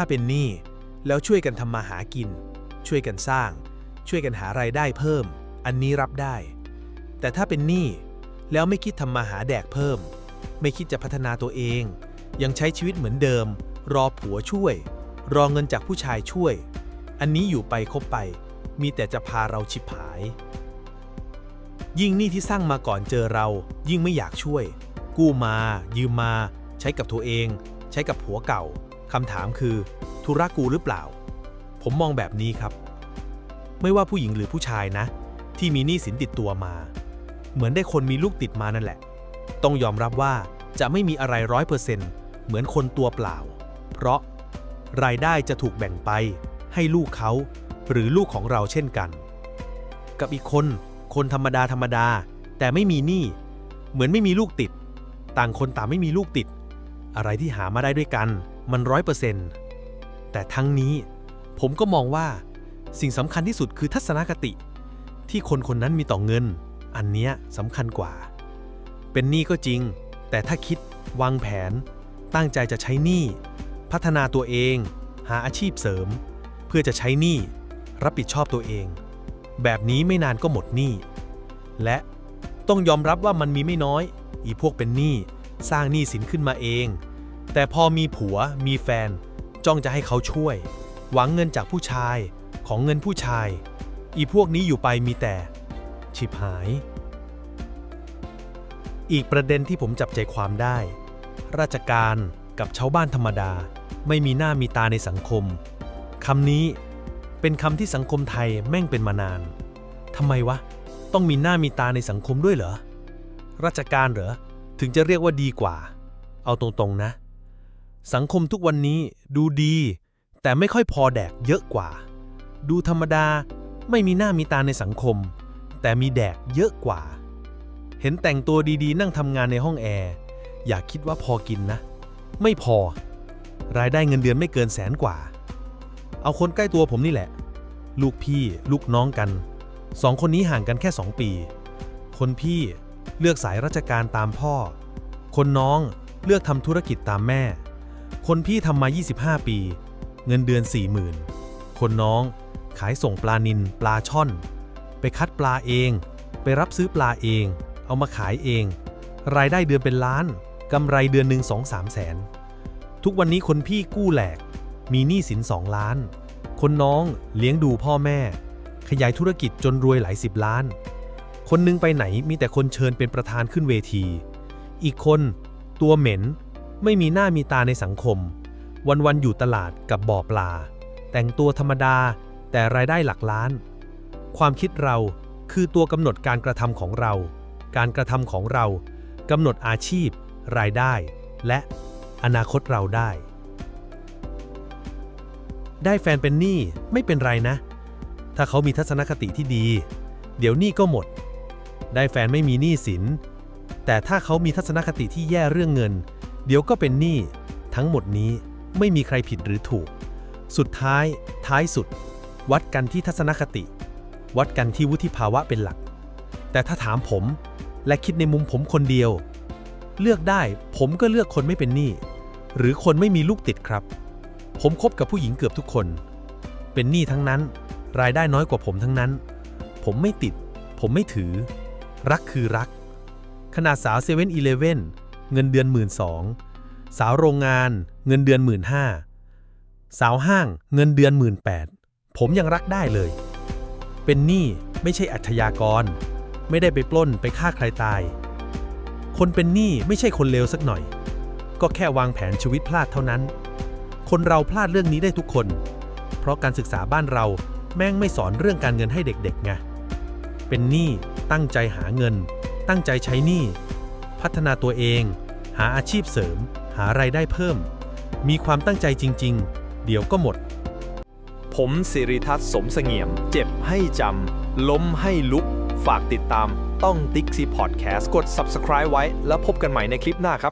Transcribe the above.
ถ้าเป็นหนี้แล้วช่วยกันทำมาหากิน ช่วยกันสร้าง ช่วยกันหารายได้เพิ่ม อันนี้รับได้ แต่ถ้าเป็นหนี้แล้วไม่คิดทำมาหาแดกเพิ่ม ไม่คิดจะพัฒนาตัวเอง ยังใช้ชีวิตเหมือนเดิม รอผัวช่วย รอเงินจากผู้ชายช่วย อันนี้อยู่ไปคบไป มีแต่จะพาเราฉิบหาย ยิ่งหนี้ที่สร้างมาก่อนเจอเรา ยิ่งไม่อยากช่วย กู้มา ยืมมา ใช้กับตัวเอง ใช้กับผัวเก่า คำถามคือ ธุระกูหรือเปล่า ผมมองแบบนี้ครับ ไม่ว่าผู้หญิงหรือผู้ชายนะ ที่มีหนี้สินติดตัวมา เหมือนได้คนมีลูกติดมานั่นแหละ ต้องยอมรับว่าจะไม่มีอะไรร้อยเปอร์เซ็นต์เหมือนคนตัวเปล่า เพราะรายได้จะถูกแบ่งไป ให้ลูกเขา หรือลูกของเราเช่นกัน กับอีกคน คนธรรมดาธรรมดา แต่ไม่มีหนี้เหมือนไม่มีลูกติด ต่างคนต่างไม่มีลูกติด อะไรที่หามาได้ด้วยกัน มันร้อยเปอร์เซ็นต์แต่ทั้งนี้ผมก็มองว่าสิ่งสำคัญที่สุดคือทัศนคติ ที่คนคนนั้นมีต่อเงิน อันเนี้ยสำคัญกว่า เป็นหนี้ก็จริง แต่ถ้าคิดวางแผน ตั้งใจจะใช้หนี้พัฒนาตัวเอง หาอาชีพเสริม เพื่อจะใช้หนี้รับผิดชอบตัวเอง แบบนี้ไม่นานก็หมดหนี้และต้องยอมรับว่ามันมีไม่น้อย อีพวกเป็นหนี้สร้างหนี้สินขึ้นมาเอง แต่พอมีผัวมีแฟน จ้องจะให้เขาช่วย หวังเงินจากผู้ชาย ของเงินผู้ชาย อีพวกนี้อยู่ไปมีแต่ ฉิบหาย อีกประเด็นที่ผมจับใจความได้ ราชการกับชาวบ้านธรรมดา ไม่มีหน้ามีตาในสังคมคำนี้เป็นคำที่สังคมไทยแม่งเป็นมานานทำไมวะ ต้องมีหน้ามีตาในสังคมด้วยเหรอราชการเหรอ ถึงจะเรียกว่าดีกว่า เอาตรงๆนะ สังคมทุกวันนี้ดูดี แต่ไม่ค่อยพอแดกเยอะกว่า ดูธรรมดาไม่มีหน้ามีตาในสังคม แต่มีแดกเยอะกว่า เห็นแต่งตัวดีๆ นั่งทำงานในห้องแอร์ อย่าคิดว่าพอกินนะ ไม่พอ รายได้เงินเดือนไม่เกินแสนกว่า เอาคนใกล้ตัวผมนี่แหละ ลูกพี่ลูกน้องกัน สองคนนี้ห่างกันแค่2ปี คนพี่เลือกสายราชการตามพ่อ คนน้องเลือกทำธุรกิจตามแม่ คนพี่ทำมา 25 ปี เงินเดือน 40,000 คนน้อง ขายส่งปลานินปลาช่อน ไปคัดปลาเอง ไปรับซื้อปลาเอง เอามาขายเอง รายได้เดือนเป็นล้าน กำไรเดือนหนึ่งสองสามแสน ทุกวันนี้คนพี่กู้แหลก มีหนี้สินสองล้าน คนน้องเลี้ยงดูพ่อแม่ ขยายธุรกิจจนรวยหลายสิบล้าน คนหนึงไปไหนมีแต่คนเชิญเป็นประธานขึ้นเวที อีกคน ตัวเหม็น ไม่มีหน้ามีตาในสังคม วันๆอยู่ตลาดกับบ่อปลา แต่งตัวธรรมดาแต่รายได้หลักล้าน ความคิดเราคือตัวกำหนดการกระทำของเรา การกระทำของเรากำหนดอาชีพ รายได้ และอนาคตเราได้ ได้แฟนเป็นหนี้ไม่เป็นไรนะ ถ้าเขามีทัศนคติที่ดี เดี๋ยวหนี้ก็หมด ได้แฟนไม่มีหนี้สิน แต่ถ้าเขามีทัศนคติที่แย่เรื่องเงิน เดี๋ยวก็เป็นหนี้ทั้งหมดนี้ไม่มีใครผิดหรือถูก สุดท้าย ท้ายสุด วัดกันที่ทัศนคติ วัดกันที่วุฒิภาวะเป็นหลัก แต่ถ้าถามผมและคิดในมุมผมคนเดียว เลือกได้ผมก็เลือกคนไม่เป็นหนี้หรือคนไม่มีลูกติดครับ ผมคบกับผู้หญิงเกือบทุกคน เป็นหนี้ทั้งนั้น รายได้น้อยกว่าผมทั้งนั้น ผมไม่ติด ผมไม่ถือ รักคือรัก ขนาดสาวเซเว่นอีเลเว่น เงินเดือนหมื่นสองสาวโรงงานเงินเดือนหมื่นห้าสาวห้างเงินเดือนหมื่นแปดผมยังรักได้เลย เป็นหนี้ไม่ใช่อัจฉริยากร ไม่ได้ไปปล้นไปฆ่าใครตาย คนเป็นหนี้ไม่ใช่คนเลวสักหน่อย ก็แค่วางแผนชีวิตพลาดเท่านั้น คนเราพลาดเรื่องนี้ได้ทุกคน เพราะการศึกษาบ้านเราแม่งไม่สอนเรื่องการเงินให้เด็กๆไงเป็นหนี้ตั้งใจหาเงิน ตั้งใจใช้หนี้ พัฒนาตัวเอง หาอาชีพเสริม หารายได้เพิ่ม มีความตั้งใจจริง ๆ เดี๋ยวก็หมด ผมสิริทัศน์สมเสงี่ยม เจ็บให้จำ ล้มให้ลุก ฝากติดตามต้องติ๊กซีพอดแคสต์กด subscribe ไว้ แล้วพบกันใหม่ในคลิปหน้าครับ